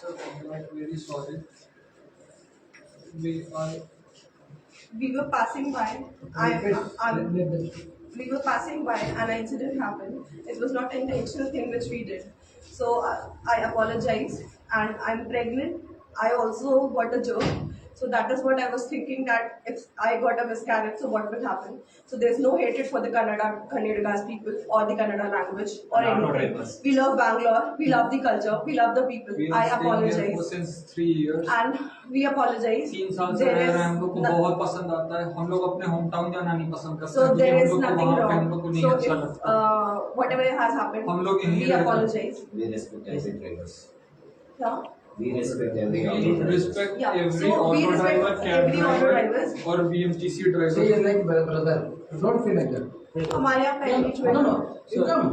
So, I'm very sorry. We were passing by. I, I, we were passing by and an incident happened. It was not an intentional thing which we did. So uh, I apologize and I'm pregnant. I also got a joke. So that is what I was thinking that if I got a miscarriage, so what will happen? So there's no hatred for the Kannada, Kannadigas people or the Kannada language or No, no anything. rapers. We love Bangalore, we love the culture, we love the people. we I are staying here for apologize. since three years. And we apologize. तीन साल से There रह is रहे हैं हम लोग को no- बहुत पसंद आता है हम लोग अपने होम टाउन जाना नहीं पसंद करते So हैं, there क्योंकि is हम लोग को nothing वहाँ पे हम लोग को wrong. नहीं So अच्छा if लगता uh, whatever has happened, हम लोग यहीं we रहते हैं। apologize. We respect every drivers. Yeah. We respect every We auto drivers. respect Yeah, every so we auto respect driver, cab every auto driver drivers. और BMTC Say driver. it like bro- brother. Don't feel like that. हमारे यहाँ No, पहली no, no. You come.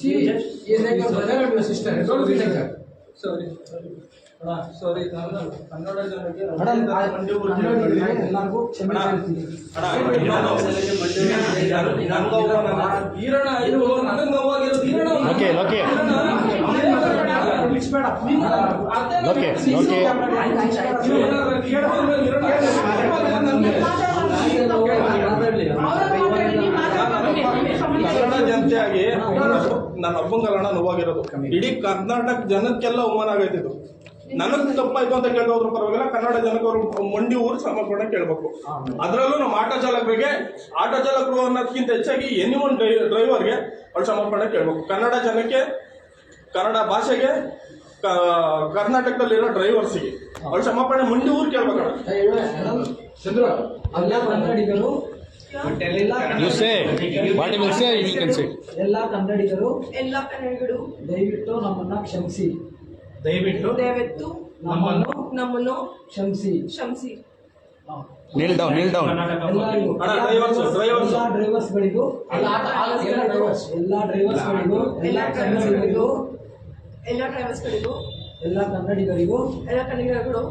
She is like your brother and your sister. Don't feel like that. Sorry. ಹಾ, sorry. Kannada ಜನರಿಗೆ ಎಲ್ಲರಿಗೂ ಕ್ಷಮೆ ಕೇಳ್ತೀನಿ ಈರಣ್ಣ ಇದು ನನಗ್ ನೋವಾಗಿರೋದು ಓಕೆ ಓಕೆ ಕನ್ನಡ ಜನತೆಯಾಗಿ ನನ್ನ ಅಪ್ಪಂಗಲ್ಲಣ್ಣ ನೋವಾಗಿರೋದು ಇಡೀ ಕರ್ನಾಟಕ ಜನಕ್ಕೆಲ್ಲ ಅವಮಾನ ಆಗೈತೆ ಇದು ನನಗ್ ತಪ್ಪಾಯ್ತು ಅಂತ ಕೇಳೋದ್ರ ಪರವಾಗಿಲ್ಲ ಕನ್ನಡ ಜನಕ್ಕೆ ಅವರು ಮಂಡಿ ಊರು ಸಮರ್ಪಣೆ ಕೇಳಬೇಕು ಅದರಲ್ಲೂ ನಮ್ಮ ಆಟೋ ಚಾಲಕರಿಗೆ ಆಟೋ ಚಾಲಕರು ಅನ್ನೋದಕ್ಕಿಂತ ಹೆಚ್ಚಾಗಿ ಎನಿ ಒನ್ ಡ್ರೈವರ್ಗೆ ಅವ್ರು ಸಮರ್ಪಣೆ ಕೇಳಬೇಕು ಕನ್ನಡ ಜನಕ್ಕೆ ಕನ್ನಡ ಭಾಷೆಗೆ ಕರ್ನಾಟಕದಲ್ಲಿರೋ ಡ್ರೈವರ್ಸಿಗೆ ಅವ್ರ ಸಮರ್ಪಣೆ ಮುಂದೆ ಊರು ಕೇಳ್ಬೇಕಣ್ಣ ಚಂದ್ರ ಎಲ್ಲ ಕನ್ನಡಿಗರು ಎಲ್ಲ ಕನ್ನಡಿಗರು ಎಲ್ಲ ಕನ್ನಡಿಗರು ದಯವಿಟ್ಟು ನಮ್ಮನ್ನ ಕ್ಷಮಿಸಿ. ದಯವಿಟ್ಟು ದಯವಿಟ್ಟು ನಮ್ಮನ್ನು ನಮ್ಮನ್ನು ಕ್ಷಮಿಸಿ. ಕ್ಷಮಿಸಿ. ನೀಲ್ ಡೌನ್ ನೀಲ್ ಡೌನ್ ಡ್ರೈವರ್ಸ್ಗಳಿಗೂ ಎಲ್ಲ ಡ್ರೈವರ್ಸ್ ಎಲ್ಲ ಡ್ರೈವರ್ಸ್ಗಳಿಗೂ ಎಲ್ಲ ಕನ್ನಡಿಗರಿಗೂ ಎಲ್ಲ ಡ್ರೈವರ್ಸ್ಗಳಿಗೂ ಎಲ್ಲ ಕನ್ನಡಿಗರಿಗೂ? ಎಲ್ಲ ಕನ್ನಡಿಗರುಗಳು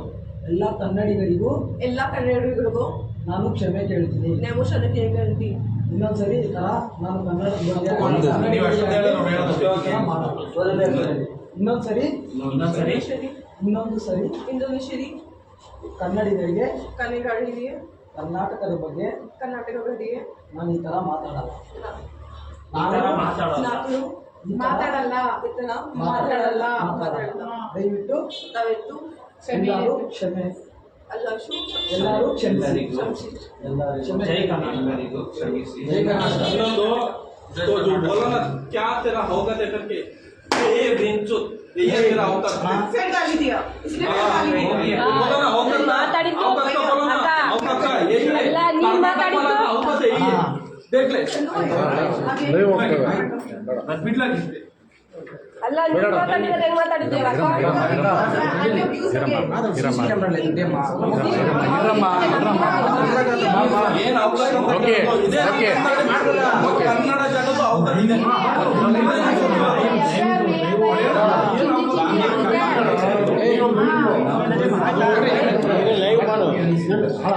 ಎಲ್ಲ ಕನ್ನಡಿಗರಿಗೂ? ಎಲ್ಲ ಕನ್ನಡಿಗರಿಗೂ? ನಾನು ಕ್ಷಮೆ ಕೇಳ್ತೀನಿ. ನಾವು ಕ್ಷಮೆ ಕೇಳ್ತೀನಿ. ಇನ್ನೊಂದ್ಸರಿ ಈ ಥರ ನಾನು ಕನ್ನಡ ಇನ್ನೊಂದ್ಸರಿ. ಇನ್ನೊಂದು ಸರಿ ಇನ್ನೊಂದು ಸರಿ ಕನ್ನಡಿಗರಿಗೆ? ಕನ್ನಡಿಗರಿಗೆ. ಕರ್ನಾಟಕದ ಬಗ್ಗೆ? ಕರ್ನಾಟಕಗಳಿಗೆ ನಾನು ಈ ಥರ ಮಾತಾಡಲ್ಲ. ನಾನು ನಾನು ಮಾತಾಡಲ್ಲ ಇತರ ಮಾತಾಡಲ್ಲ ಮಾತಾಡಲ್ಲ ದಯವಿಟ್ಟು ದಯವಿಟ್ಟು ಎಲ್ಲರೂ ಕ್ಷಮೆ ಅಲ್ಲಶು ಎಲ್ಲರೂ ಕ್ಷಮಿಸಿ ಕ್ಷಮಿಸಿ ಎಲ್ಲರೂ ಕ್ಷಮೆ ಜೈ ಕರ್ನಾಟಕ ಇನ್ನೊಂದು तो जो बोला ना क्या तेरा होगा दे करके ये बेंचो ये तेरा होगा फिर गाली दिया इसने फिर गाली दिया बोला ना होगा ना ಮಾತಾಡಿದ್ದು होगा का बोला ना ಅಕ್ಕ. होगा का ये ಅಲ್ಲ, ನೀನ್ ಮಾತಾಡಿದ್ದು? होगा ಅಂತ ಓಕೆ, ಇದೆ. ಓಕೆ. ಕನ್ನಡ ಜನದ ಅವಕಾಶ ಇದೆ ಲೈವ್ ಮಾಡು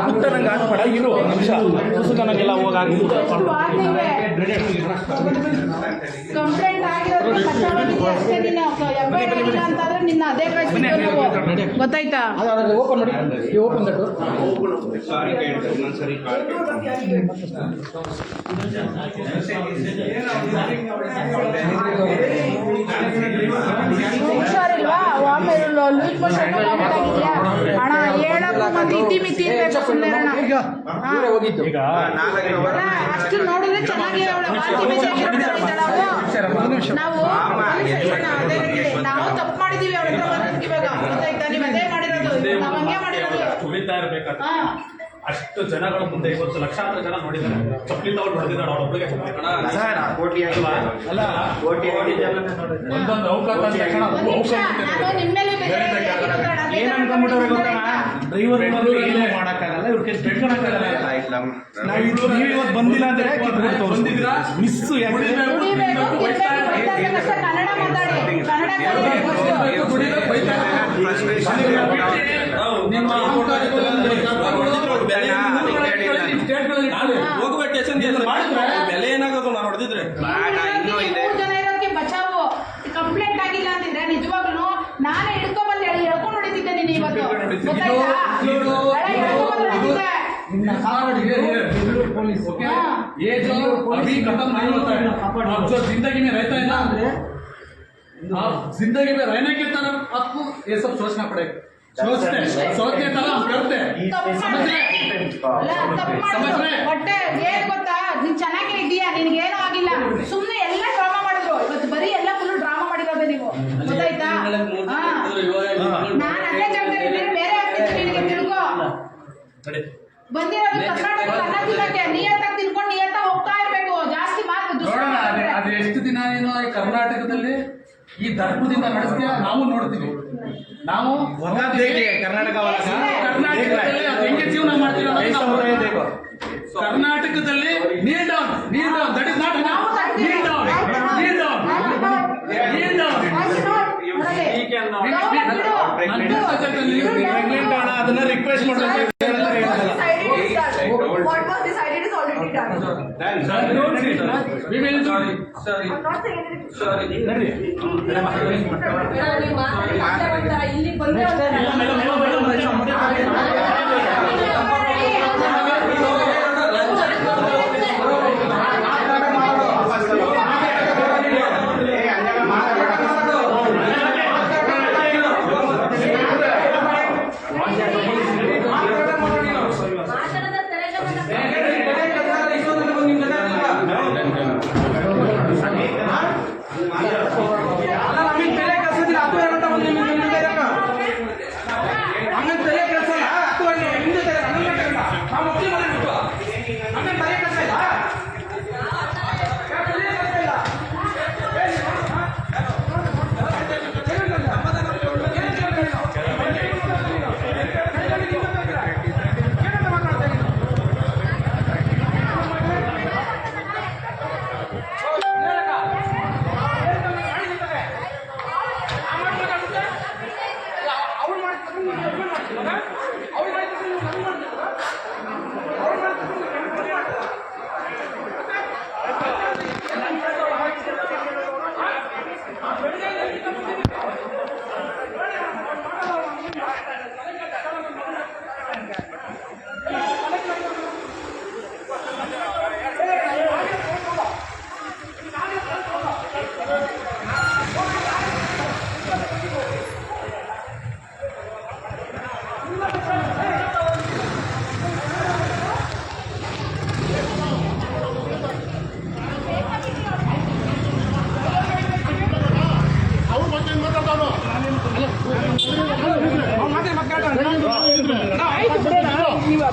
ಪುಟ್ಟ ನಂಗೆ ಹಾಕ್ಬೇಡ ಇರು ನಿಮಿಷ. ನಂಗೆಲ್ಲ ಹೋಗಿ ಕಂಪ್ಲೇಂಟ್ ಅಷ್ಟೇ ಆಗಿಲ್ಲ ಅಂತಂದ್ರೆ ನಿನ್ನ ಅದೇ ಕಳಿಸ್ತೀವಿ ನಾವು ಗೊತ್ತಾಯ್ತಾ? ಓಪನ್ ಮಾಡಿ. ಈ ಓಪನ್ ದಟ್ಟು ಹುಷಾರಿಲ್ವಾ? ವಾಮೆ ಲೂಸ್ ಮೋಷನ್ ಆಗಿದ್ಯಾ? ಅಣ್ಣ ಹೇಳಕ್ಕೂ ಒಂದು ಇತಿ ಮಿತಿ ಇರ್ಬೇಕು ಸುಮ್ಮನೆ ಅಲ್ಲ, ಅಷ್ಟು ನೋಡಿದ್ರೆ ಚೆನ್ನಾಗಿ ಅವಳು. ನಾವು ನಾವು ತಪ್ಪು ಮಾಡಿದೀವಿ ಅವ್ರ ಹತ್ರ ಇವಾಗ ಗೊತ್ತಾಯ್ತಾ? ನೀವ್ ಅದೇ ಮಾಡಿರೋದು. ನಾವು ಹಂಗೆ ಮಾಡಿರೋದು. ಇರ್ಬೇಕಾದ್ರೆ ಅಷ್ಟು ಜನಗಳ ಮುಂದೆ ಇವತ್ತು ಲಕ್ಷಾಂತರ ಜನ ನೋಡಿದ್ದಾರೆ. ಚಪ್ಪಲಿ ತಗೊಂಡು ನೋಡಿದ್ದಾರೆ ಅವ್ರ ಒಬ್ಬರಿಗೆ ಅಲ್ಲ ಒಂದೊಂದು ಅವಕಾಶ ಅಂದ ತಕ್ಷಣ ಮಾಡಕ್ಕಾಗಲ್ಲ ಇವ್ರ ನಾವು ಇವತ್ತು ಬಂದಿಲ್ಲ ಅಂದ್ರೆ ಬಂದಿದ್ದೀರಾ ಮಿಸ್ ಯಾಕೆ ये जो अभी खत्म नहीं होता है आप जो ज़िंदगी में रहता है ना आप ज़िंदगी में रहने की तरफ़ आपको ये सब सोचना पड़ेगा सोचते हैं सोचने तरह हम करते हैं। समझ रहे समझ रहे ಕರ್ನಾಟಕದಲ್ಲಿ ಈ ಧರ್ಮದಿಂದ ನಡೆಸಿದ ನಾವು ನೋಡ್ತೀವಿ. ನಾವು ಕರ್ನಾಟಕ ಕರ್ನಾಟಕದಲ್ಲಿ ಅದು ಹೆಂಗೆ ಜೀವನ ಮಾಡ್ತೀವಿ. ಕರ್ನಾಟಕದಲ್ಲಿ kneel down kneel down that is not kneel down kneel down kneel down pregnant ಅಣ್ಣ ಅದನ್ನ ರಿಕ್ವೆಸ್ಟ್ ಮಾಡ್ಬೇಕು What was decided is already done. We will do Sorry, sorry, sorry. ಇಲ್ಲಿ ಬಂದ್ರೆ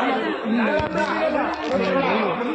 来来来来来来来来